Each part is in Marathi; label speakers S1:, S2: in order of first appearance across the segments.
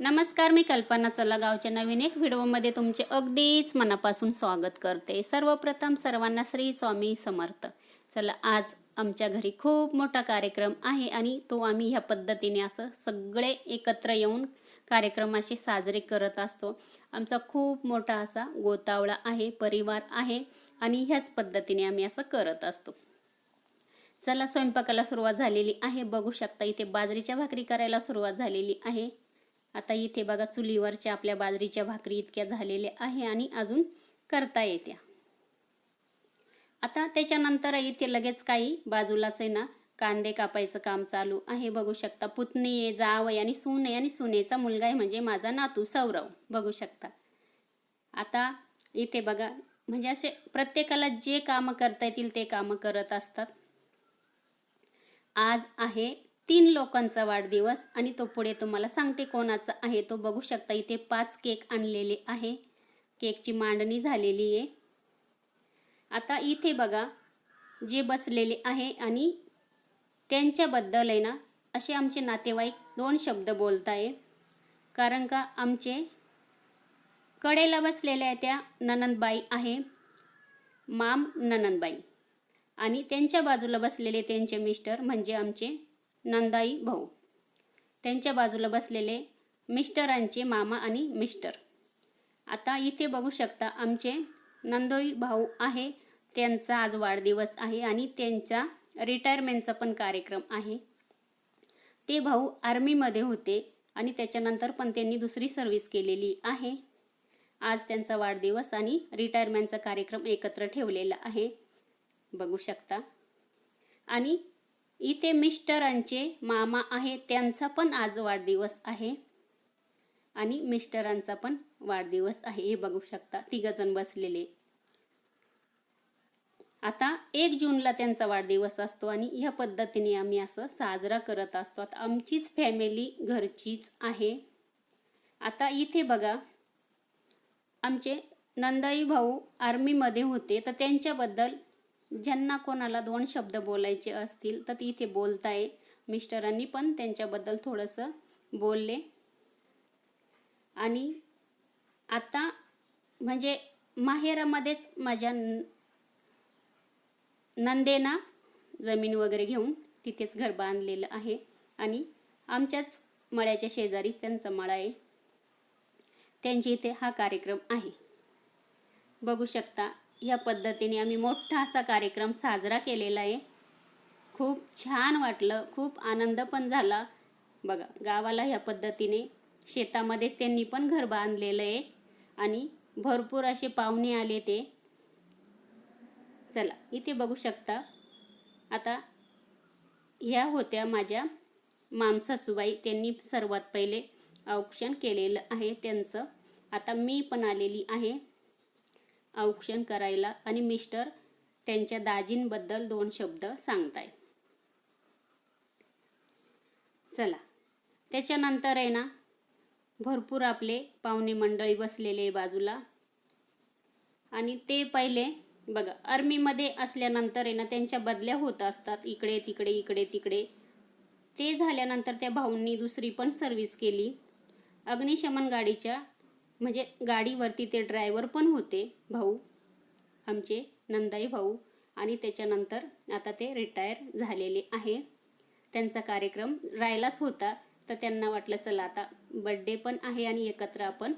S1: नमस्कार मी कल्पना चला गावच्या नवीन एक व्हिडिओमध्ये तुमचे अगदीच मनापासून स्वागत करते. सर्वप्रथम सर्वांना श्री स्वामी समर्थ. चला आज आमच्या घरी खूप मोठा कार्यक्रम आहे आणि तो आम्ही ह्या पद्धतीने असं सगळे एकत्र येऊन कार्यक्रमाशी साजरे करत असतो. आमचा खूप मोठा असा गोतावळा आहे परिवार आहे आणि ह्याच पद्धतीने आम्ही असं करत असतो. चला स्वयंपाकाला सुरुवात झालेली आहे. बघू शकता इथे बाजरीच्या भाकरी करायला सुरुवात झालेली आहे. आता इथे बघा चुलीवरच्या आपल्या बाजरीच्या भाकरी इतक्या झालेल्या आहे आणि अजून करता येत्या. आता त्याच्यानंतर इथे लगेच काही बाजूलाच आहे ना कांदे कापायचं काम चालू आहे. बघू शकता पुतणी आहे जाव आहे आणि सून आहे आणि सुनेचा मुलगा आहे म्हणजे माझा नातू सौरव. बघू शकता. आता इथे बघा म्हणजे असे प्रत्येकाला जे कामं करता येतील ते कामं करत असतात. आज आहे तीन लोकांचा वाढदिवस आणि तो पुढे तुम्हाला सांगते कोणाचा आहे. तो बघू शकता इथे पाच केक आणलेले आहे. केकची मांडणी झालेली आहे. आता इथे बघा जे बसलेले आहे आणि त्यांच्याबद्दल आहे ना असे आमचे नातेवाईक दोन शब्द बोलत आहे कारण का आमचे कडेला बसलेल्या त्या ननंदबाई आहे माम ननंदबाई. आणि त्यांच्या बाजूला बसलेले त्यांचे मिस्टर म्हणजे आमचे नंदाई भाऊ. त्यांच्या बाजूला बसलेले मिस्टरांचे मामा आणि मिस्टर. आता इथे बघू शकता आमचे नंदोई भाऊ आहे. त्यांचा आज वाढदिवस आहे आणि त्यांचा रिटायरमेंटचा पण कार्यक्रम आहे. ते भाऊ आर्मीमध्ये होते आणि त्याच्यानंतर पण त्यांनी दुसरी सर्व्हिस केलेली आहे. आज त्यांचा वाढदिवस आणि रिटायरमेंटचा कार्यक्रम एकत्र ठेवलेला आहे. बघू शकता. आणि इथे मिस्टरांचे मामा आहे त्यांचा पण आज वाढदिवस आहे. आणि मिस्टरांचा पण वाढदिवस आहे हे बघू शकता. तिघजण बसलेले. आता एक जूनला त्यांचा वाढदिवस असतो आणि ह्या पद्धतीने आम्ही असं साजरा करत असतो. आता आमचीच फॅमिली घरचीच आहे. आता इथे बघा आमचे नंदाई भाऊ आर्मीमध्ये होते. तर त्यांच्याबद्दल ज्यांना कोणाला दोन शब्द बोलायचे असतील तर ती इथे बोलताय. मिस्टरांनी पण त्यांच्याबद्दल थोडंसं बोलले. आणि आता म्हणजे माहेरामध्येच माझ्या नंदेना जमीन वगैरे घेऊन तिथेच घर बांधलेलं आहे. आणि आमच्याच मळ्याच्या शेजारीच त्यांचा मळा आहे. त्यांच्या इथे हा कार्यक्रम आहे. बघू शकता ह्या पद्धतीने आम्ही मोठा असा कार्यक्रम साजरा केलेला आहे. खूप छान वाटलं खूप आनंद पण झाला. बघा गावाला ह्या पद्धतीने शेतामध्येच त्यांनी पण घर बांधलेलं आहे आणि भरपूर असे पाहुणे आले ते. चला इथे बघू शकता. आता ह्या होत्या माझ्या मामसासूबाई. त्यांनी सर्वात पहिले औक्षण केलेलं आहे त्यांचं. आता मी पण आलेली आहे. औक्षण करायला आणि मिस्टर त्यांच्या दाजींबद्दल दोन शब्द सांगताय. चला त्याच्यानंतर आहे ना भरपूर आपले पाहुणे मंडळी बसलेले बाजूला. आणि ते पहिले बघा आर्मीमध्ये असल्यानंतर आहे ना त्यांच्या बदल्या होत असतात इकडे तिकडे इकडे तिकडे. ते झाल्यानंतर त्या भाऊंनी दुसरी पण सर्व्हिस केली. अग्निशमन गाडीच्या म्हणजे गाडीवरती ते ड्रायव्हर पण होते भाऊ आमचे नंदाई भाऊ. आणि त्याच्यानंतर आता ते रिटायर झालेले आहे. त्यांचा कार्यक्रम राहिलाच होता तर त्यांना वाटलं चला आता बड्डे पण आहे आणि एकत्र आपण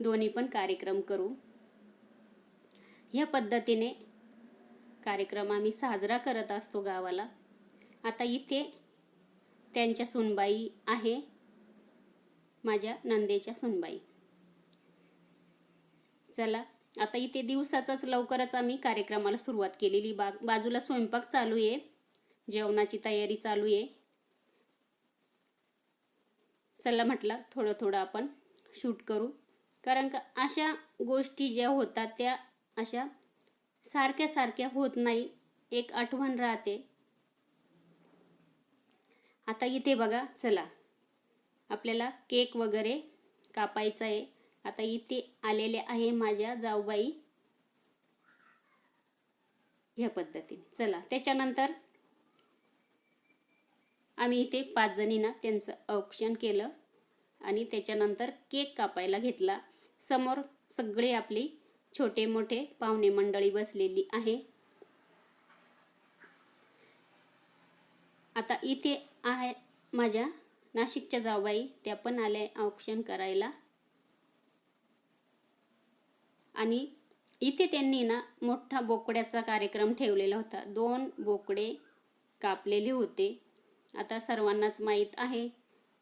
S1: दोन्ही पण कार्यक्रम करू. ह्या पद्धतीने कार्यक्रम आम्ही साजरा करत असतो गावाला. आता इथे त्यांच्या सुनबाई आहे माझ्या नंदेच्या सुनबाई. चला. आता इथे दिवसाचाच लवकरच आम्ही कार्यक्रमाला सुरुवात केलेली. बा बाजूला स्वयंपाक चालू आहे. जेवणाची तयारी चालू आहे. चला म्हटलं थोडं थोडं आपण शूट करू. कारण का अशा गोष्टी ज्या होतात त्या अशा सारख्या सारख्या होत नाही. एक आठवण राहते. आता इथे बघा चला. आपल्याला केक वगैरे कापायचा आहे. आता इथे आलेले आहे माझ्या जाऊबाई ह्या पद्धतीने. चला त्याच्यानंतर आम्ही इथे पाच जणींना त्यांचं औक्षण केलं आणि त्याच्यानंतर केक कापायला घेतला. समोर सगळे आपली छोटे मोठे पाहुणे मंडळी बसलेली आहे. आता इथे आहे माझ्या नाशिकच्या जाऊबाई त्या पण आल्या औक्षण करायला. आणि इथे त्यांनी ना मोठा बोकड्याचा कार्यक्रम ठेवलेला होता. दोन बोकडे कापलेले होते. आता सर्वांनाच माहीत आहे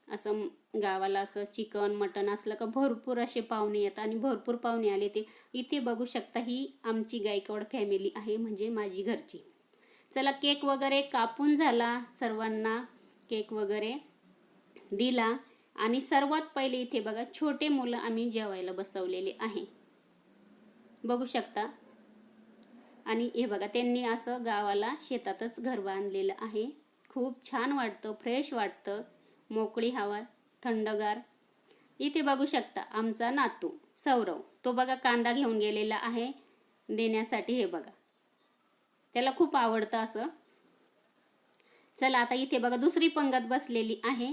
S1: असं गावाला असं चिकन मटन असलं का भरपूर असे पाहुणे येतात आणि भरपूर पाहुणे आले ते. इथे बघू शकता ही आमची गायकवाड फॅमिली आहे म्हणजे माझी घरची. चला केक वगैरे कापून झाला सर्वांना केक वगैरे दिला. आणि सर्वात पहिले इथे बघा छोटे मुलं आम्ही जेवायला बसवलेले आहे. बघू शकता. आणि हे बघा त्यांनी असं गावाला शेतातच घर बांधलेलं आहे. खूप छान वाटतं फ्रेश वाटतं. मोकळी हवा थंडगार. इथे बघू शकता आमचा नातू सौरव तो बघा कांदा घेऊन गेलेला आहे देण्यासाठी. हे बघा त्याला खूप आवडतं असं. चला आता इथे बघा दुसरी पंगत बसलेली आहे.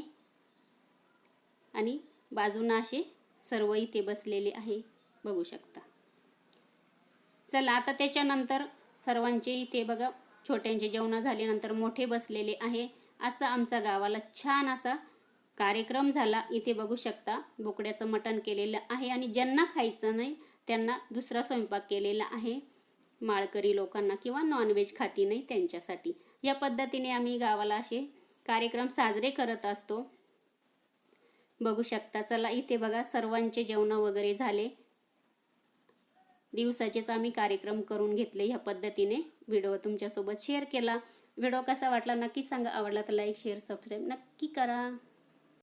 S1: आणि बाजूनं असे सर्व इथे बसलेले आहे बघू शकता. चला आता त्याच्यानंतर सर्वांचे इथे बघा छोट्यांचे जेवणं झाल्यानंतर मोठे बसलेले आहे. असा आमचा गावाला छान असा कार्यक्रम झाला. इथे बघू शकता बोकड्याचं मटण केलेलं आहे आणि ज्यांना खायचं नाही त्यांना दुसरा स्वयंपाक केलेला आहे. माळकरी लोकांना किंवा नॉनव्हेज खाती नाही त्यांच्यासाठी. या पद्धतीने आम्ही गावाला असे कार्यक्रम साजरे करत असतो. बघू शकता चला इथे बघा सर्वांचे जेवणं वगैरे झाले. दिवसाचेच आम्ही कार्यक्रम करून घेतले ह्या पद्धतीने. व्हिडिओ तुमच्यासोबत शेअर केला. व्हिडिओ कसा वाटला नक्की सांगा. आवडला तर लाईक शेअर सबस्क्राईब नक्की करा.